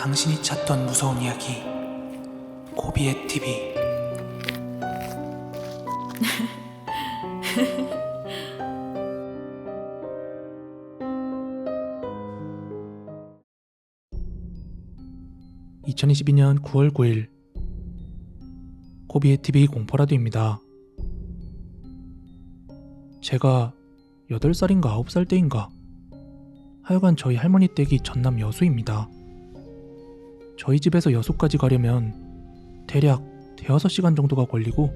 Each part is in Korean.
당신이 찾던 무서운 이야기 고비의 TV (2022년 9월 9일) 고비의 TV 공포라디오입니다. 제가 8살인가 9살 때인가? 하여간 저희 할머니 댁이 전남 여수입니다. 저희 집에서 여수까지 가려면 대략 대여섯 시간 정도가 걸리고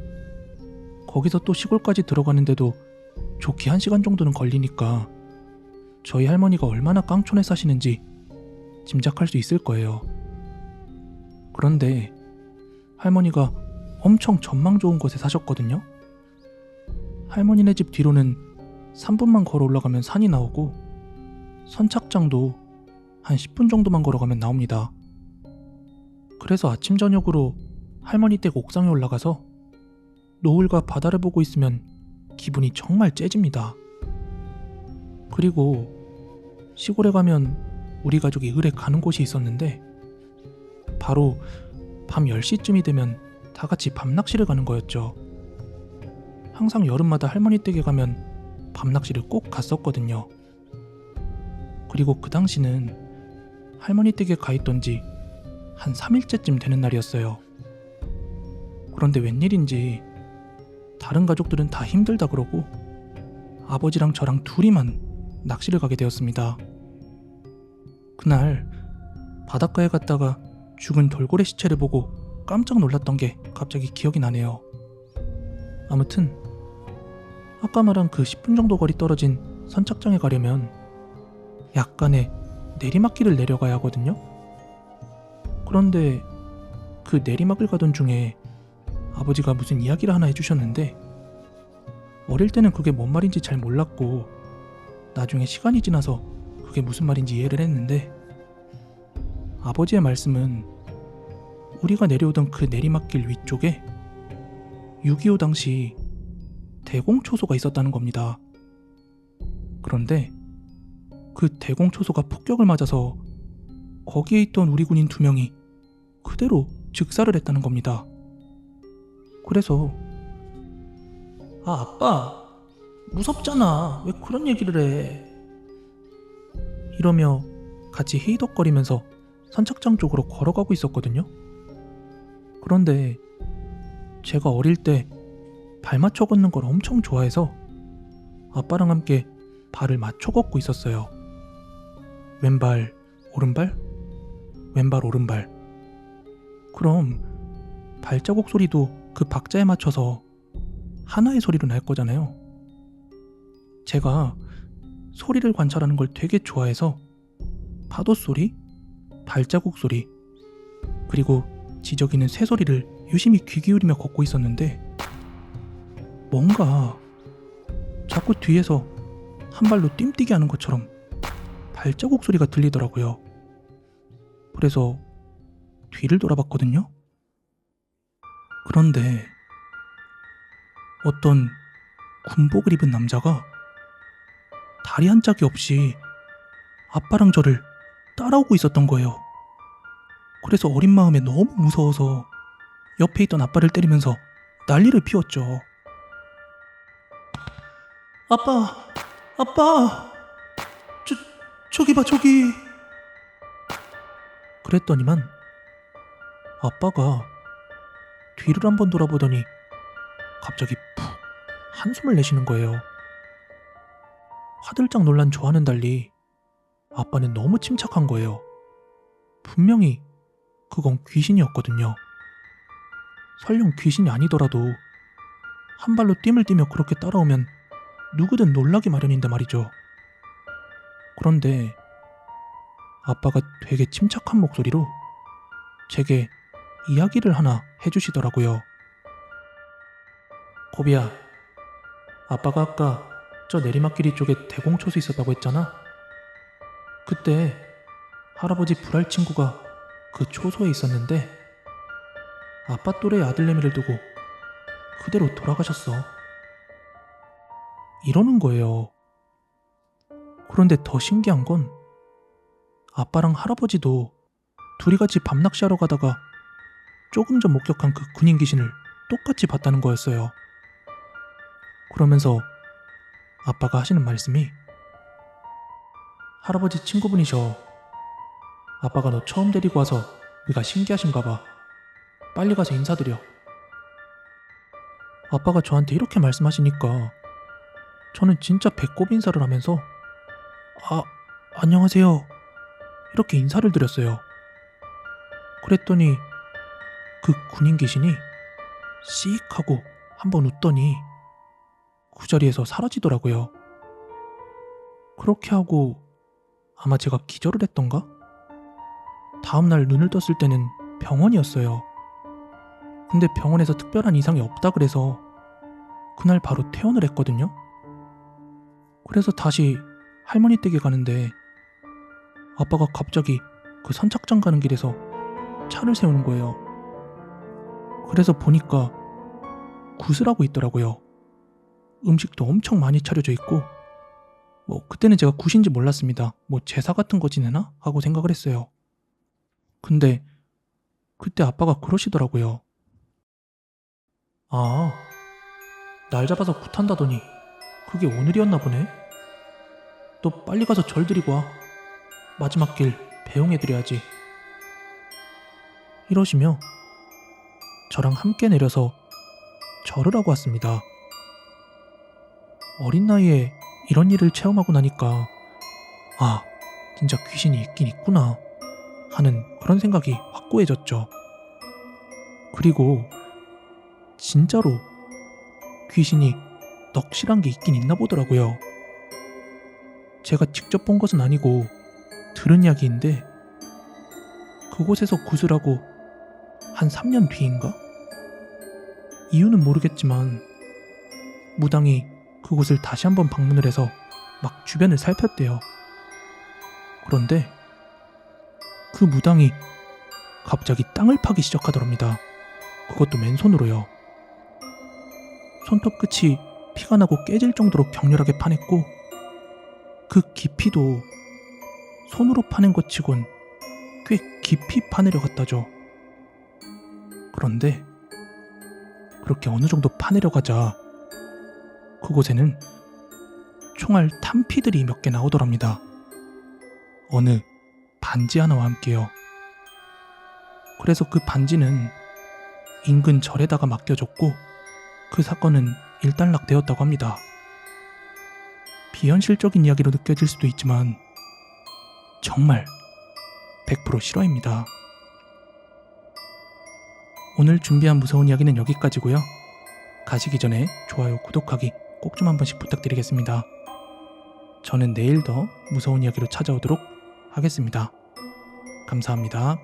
거기서 또 시골까지 들어가는데도 좋게 한 시간 정도는 걸리니까 저희 할머니가 얼마나 깡촌에 사시는지 짐작할 수 있을 거예요. 그런데 할머니가 엄청 전망 좋은 곳에 사셨거든요. 할머니네 집 뒤로는 3분만 걸어 올라가면 산이 나오고 선착장도 한 10분 정도만 걸어가면 나옵니다. 그래서 아침 저녁으로 할머니 댁 옥상에 올라가서 노을과 바다를 보고 있으면 기분이 정말 째집니다. 그리고 시골에 가면 우리 가족이 을에 가는 곳이 있었는데 바로 밤 10시쯤이 되면 다 같이 밤낚시를 가는 거였죠. 항상 여름마다 할머니 댁에 가면 밤낚시를 꼭 갔었거든요. 그리고 그 당시는 할머니 댁에 가 있던 지 한 3일째쯤 되는 날이었어요. 그런데 웬일인지 다른 가족들은 다 힘들다 그러고 아버지랑 저랑 둘이만 낚시를 가게 되었습니다. 그날 바닷가에 갔다가 죽은 돌고래 시체를 보고 깜짝 놀랐던 게 갑자기 기억이 나네요. 아무튼 아까 말한 그 10분 정도 거리 떨어진 선착장에 가려면 약간의 내리막길을 내려가야 하거든요. 그런데 그 내리막을 가던 중에 아버지가 무슨 이야기를 하나 해주셨는데 어릴 때는 그게 뭔 말인지 잘 몰랐고 나중에 시간이 지나서 그게 무슨 말인지 이해를 했는데 아버지의 말씀은 우리가 내려오던 그 내리막길 위쪽에 6.25 당시 대공초소가 있었다는 겁니다. 그런데 그 대공초소가 폭격을 맞아서 거기에 있던 우리 군인 두 명이 그대로 즉사를 했다는 겁니다. 그래서 아 아빠 무섭잖아 왜 그런 얘기를 해 이러며 같이 히덕거리면서 선착장 쪽으로 걸어가고 있었거든요. 그런데 제가 어릴 때 발 맞춰 걷는 걸 엄청 좋아해서 아빠랑 함께 발을 맞춰 걷고 있었어요. 왼발, 오른발, 왼발, 오른발. 그럼 발자국 소리도 그 박자에 맞춰서 하나의 소리로 날 거잖아요. 제가 소리를 관찰하는 걸 되게 좋아해서 파도 소리, 발자국 소리, 그리고 지저귀는 새 소리를 유심히 귀 기울이며 걷고 있었는데 뭔가 자꾸 뒤에서 한 발로 뜀뛰기 하는 것처럼 발자국 소리가 들리더라고요. 그래서 뒤를 돌아봤거든요. 그런데 어떤 군복을 입은 남자가 다리 한 짝이 없이 아빠랑 저를 따라오고 있었던 거예요. 그래서 어린 마음에 너무 무서워서 옆에 있던 아빠를 때리면서 난리를 피웠죠. 아빠, 아빠, 저, 저기 봐, 저기. 그랬더니만 아빠가 뒤를 한번 돌아보더니 갑자기 푹 한숨을 내쉬는 거예요. 화들짝 놀란 저와는 달리 아빠는 너무 침착한 거예요. 분명히 그건 귀신이었거든요. 설령 귀신이 아니더라도 한 발로 뜀을 뛰며 그렇게 따라오면 누구든 놀라기 마련인데 말이죠. 그런데 아빠가 되게 침착한 목소리로 제게 이야기를 하나 해주시더라고요. 고비야, 아빠가 아까 저 내리막길 쪽에 대공초소 있었다고 했잖아. 그때 할아버지 불알 친구가 그 초소에 있었는데 아빠 또래 아들내미를 두고 그대로 돌아가셨어. 이러는 거예요. 그런데 더 신기한 건 아빠랑 할아버지도 둘이 같이 밤낚시하러 가다가 조금 전 목격한 그 군인 귀신을 똑같이 봤다는 거였어요. 그러면서 아빠가 하시는 말씀이 할아버지 친구분이셔. 아빠가 너 처음 데리고 와서 네가 신기하신가 봐. 빨리 가서 인사드려. 아빠가 저한테 이렇게 말씀하시니까 저는 진짜 배꼽 인사를 하면서 아, 안녕하세요. 이렇게 인사를 드렸어요. 그랬더니 그 군인 귀신이 씩 하고 한번 웃더니 그 자리에서 사라지더라고요. 그렇게 하고 아마 제가 기절을 했던가? 다음날 눈을 떴을 때는 병원이었어요. 근데 병원에서 특별한 이상이 없다 그래서 그날 바로 퇴원을 했거든요. 그래서 다시 할머니 댁에 가는데 아빠가 갑자기 그 선착장 가는 길에서 차를 세우는 거예요. 그래서 보니까 굿을 하고 있더라고요. 음식도 엄청 많이 차려져 있고 뭐 그때는 제가 굿인지 몰랐습니다. 뭐 제사 같은 거 지내나 하고 생각을 했어요. 근데 그때 아빠가 그러시더라고요. 아, 날 잡아서 굿한다더니 그게 오늘이었나 보네. 너 빨리 가서 절 드리고 와. 마지막 길 배웅해드려야지. 이러시며 저랑 함께 내려서 절을 하고 왔습니다. 어린 나이에 이런 일을 체험하고 나니까 아, 진짜 귀신이 있긴 있구나 하는 그런 생각이 확고해졌죠. 그리고 진짜로 귀신이 넋이란 게 있긴 있나 보더라고요. 제가 직접 본 것은 아니고 들은 이야기인데 그곳에서 구슬하고 한 3년 뒤인가? 이유는 모르겠지만 무당이 그곳을 다시 한번 방문을 해서 막 주변을 살폈대요. 그런데 그 무당이 갑자기 땅을 파기 시작하더랍니다. 그것도 맨손으로요. 손톱 끝이 피가 나고 깨질 정도로 격렬하게 파냈고 그 깊이도 손으로 파낸 것 치곤 꽤 깊이 파내려 갔다죠. 그런데 그렇게 어느 정도 파내려 가자 그곳에는 총알 탄피들이 몇 개 나오더랍니다. 어느 반지 하나와 함께요. 그래서 그 반지는 인근 절에다가 맡겨졌고 그 사건은 일단락되었다고 합니다. 비현실적인 이야기로 느껴질 수도 있지만 정말 100% 실화입니다. 오늘 준비한 무서운 이야기는 여기까지고요. 가시기 전에 좋아요, 구독하기 꼭 좀 한 번씩 부탁드리겠습니다. 저는 내일 더 무서운 이야기로 찾아오도록 하겠습니다. 감사합니다.